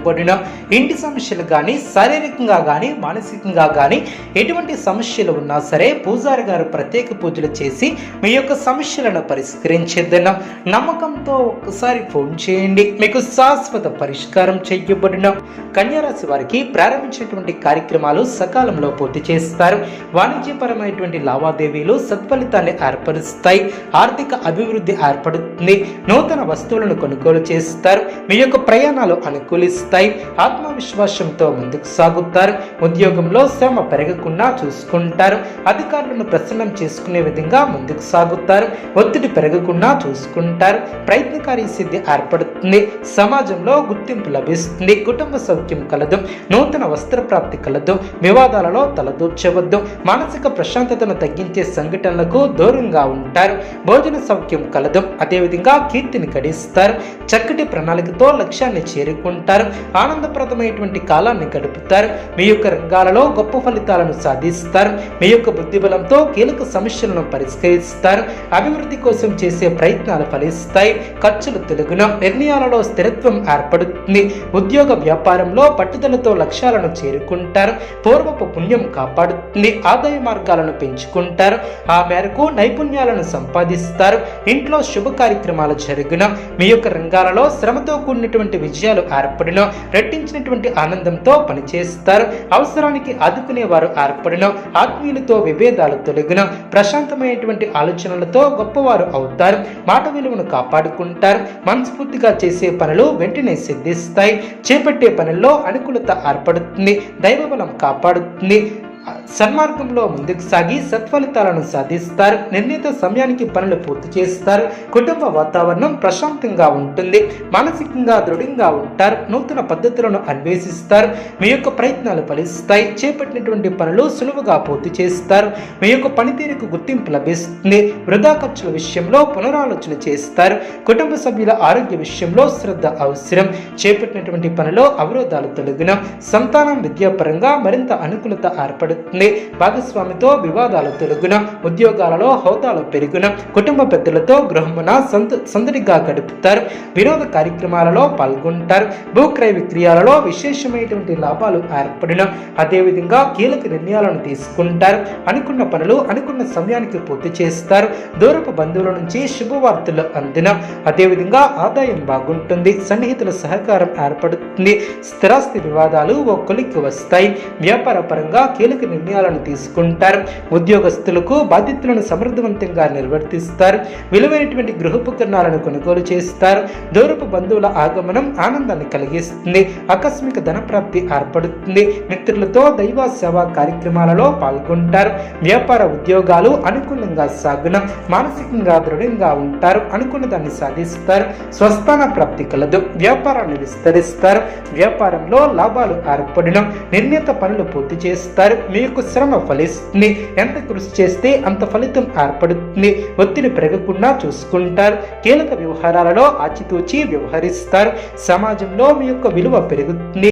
చెయ్యబడిన ఇంటి సమస్యలు కానీ శారీరకంగా కానీ మానసికంగా కానీ ఎటువంటి సమస్యలు ఉన్నా సరే పూజారి గారు ప్రత్యేక పూజలు చేసి మీ యొక్క సమస్యలను పరిష్కరించేద్దన్న నమ్మకంతో ఒక్కసారి ఫోన్ చేయండి. మీకు శాశ్వత పరిష్కారం చేయబడిన కన్యారాశి వారికి ప్రారంభించినటువంటి కార్యక్రమాలు సకాలంలో పూర్తి చేస్తారు. వాణిజ్యపరమైనటువంటి లావాదేవీలు సత్ఫలితాన్ని ఏర్పరుస్తాయి. ఆర్థిక అభివృద్ధి ఏర్పడుతుంది. నూతన వస్తువులను కొనుగోలు చేస్తారు. మీ యొక్క ప్రయాణాలు అనుకూలిస్తాయి. ఆత్మవిశ్వాసంతో ముందుకు సాగుతారు. ఉద్యోగంలో శ్రమ పెరగకుండా చూసుకుంటారు. అధికారులను ప్రసన్నం చేసుకునే విధంగా ముందుకు సాగుతారు. ఒత్తిడి పెరగకుండా చూసుకుంటారు. ప్రయత్నకారి సిద్ధి ఏర్పడుతుంది. సమాజంలో గుర్తింపు లభిస్తుంది. కుటుంబ సౌఖ్యం కలదు. నూతన వస్త్ర ప్రాప్తి కలదు. వివాదాలలో తలదూర్చవద్దు. మానసిక ప్రశాంతతను తగ్గించే సంఘటనలకు దూరంగా ఉంటారు. భోజన సౌఖ్యం కలదు. అదేవిధంగా కీర్తిని గడిస్తారు. చక్కటి ప్రణాళికతో లక్ష్యాన్ని చేరుకుంటారు. ఆనందప్రదమైనటువంటి కాలాన్ని గడుపుతారు. మీ యొక్క రంగాలలో గొప్ప ఫలితాలను సాధిస్తారు. మీ యొక్క బుద్ధిబలంతో కీలక సమస్యలను పరిష్కరిస్తారు. అభివృద్ధి కోసం చేసే ప్రయత్నాలు ఫలిస్తాయి. ఖర్చులు తెలుగున నిర్ణయాలలో స్థిరత్వం ఏర్పడుతుంది. ఉద్యోగ వ్యాపారంలో పట్టుదలతో లక్ష్యాలను చేరుకుంటారు. పూర్వపు పుణ్యం కాపాడుతుంది. ఆదాయ మార్గాలను పెంచుకుంటారు. ఆ మేరకు నైపుణ్యాలను సంపాదిస్తారు. ఇంట్లో శుభ కార్యక్రమాలు జరుగున మీ యొక్క రంగాలలో శ్రమతో కూడినటువంటి విజయాలు ఏర్పడిన. రెట్టించినటువంటి ఆనందంతో పనిచేస్తారు. అవసరానికి ఆదుకునే వారు ఏర్పడిన ఆత్మీయులతో విభేదాలు తొలగిన ప్రశాంతమైనటువంటి ఆలోచనలతో గొప్పవారు అవుతారు. మాట విలువను కాపాడుకుంటారు. మనస్ఫూర్తిగా చేసే పనులు వెంటనే సిద్ధిస్తాయి. చేపట్టే పనుల్లో అనుకూలత ఏర్పడుతుంది. దైవబలం కాపాడుతుంది. సన్మార్గంలో ముందుకు సాగి సత్ఫలితాలను సాధిస్తారు. నిర్ణీత సమయానికి పనులు పూర్తి చేస్తారు. కుటుంబ వాతావరణం ప్రశాంతంగా ఉంటుంది. మానసికంగా దృఢంగా ఉంటారు. నూతన పద్ధతులను అన్వేషిస్తారు. మీ యొక్క ప్రయత్నాలు ఫలిస్తాయి. చేపట్టినటువంటి పనులు సులువుగా పూర్తి చేస్తారు. మీ యొక్క పనితీరుకు గుర్తింపు లభిస్తుంది. వృధా ఖర్చుల విషయంలో పునరాలోచన చేస్తారు. కుటుంబ సభ్యుల ఆరోగ్య విషయంలో శ్రద్ధ అవసరం. చేపట్టినటువంటి పనిలో అవరోధాలు తొలగిన. సంతానం విద్యాపరంగా మరింత అనుకూలత ఏర్పడుతుంది భాగస్వామితో వివాదాలు తొలగున ఉద్యోగాలలో హోదాలు పెరుగున కుటుంబ పెద్దలతో గృహమున సంత సందడిగా గడుపుతారు. వినోద కార్యక్రమాలలో పాల్గొంటారు. భూక్రయ విక్రయాలలో విశేషమైనటువంటి లాభాలు ఏర్పడిన. అదేవిధంగా కీలక నిర్ణయాలను తీసుకుంటారు. అనుకున్న పనులు అనుకున్న సమయానికి పూర్తి చేస్తారు. దూరపు బంధువుల నుంచి శుభవార్తలు అందిన అదేవిధంగా ఆదాయం బాగుంటుంది. సన్నిహితుల సహకారం ఏర్పడుతుంది. స్థిరాస్తి వివాదాలు ఓ కొలిక్కి వస్తాయి. వ్యాపార పరంగా కీలక నిర్ణయాలను తీసుకుంటారు. ఉద్యోగస్తులకు బాధ్యతలను సమర్థవంతంగా నిర్వర్తిస్తారు. విలువైనటువంటి గృహోపకరణాలను కొనుగోలు చేస్తారు. దూరపు బంధువుల ఆగమనం ఆనందాన్ని కలిగిస్తుంది. ఆకస్మిక ధనప్రాప్తి ఏర్పడుతుంది. మిత్రులతో దైవ సేవా కార్యక్రమాలలో పాల్గొంటారు. వ్యాపార ఉద్యోగాలు అనుకూలంగా సాగున మానసికంగా దృఢంగా ఉంటారు. అనుకున్న దాన్ని సాధిస్తారు. స్వస్థాన ప్రాప్తి కలదు. వ్యాపారాన్ని విస్తరిస్తారు. వ్యాపారంలో లాభాలు ఏర్పడిన. నిర్ణీత పనులు పూర్తి చేస్తారు. మీ యొక్క శ్రమ ఫలిస్తుంది. ఎంత కృషి చేస్తే అంత ఫలితం ఏర్పడుతుంది. ఒత్తిడి పెరగకుండా చూసుకుంటారు. కీలక వ్యవహారాలలో ఆచితూచి వ్యవహరిస్తారు. సమాజంలో మీ యొక్క విలువ పెరుగుతుంది.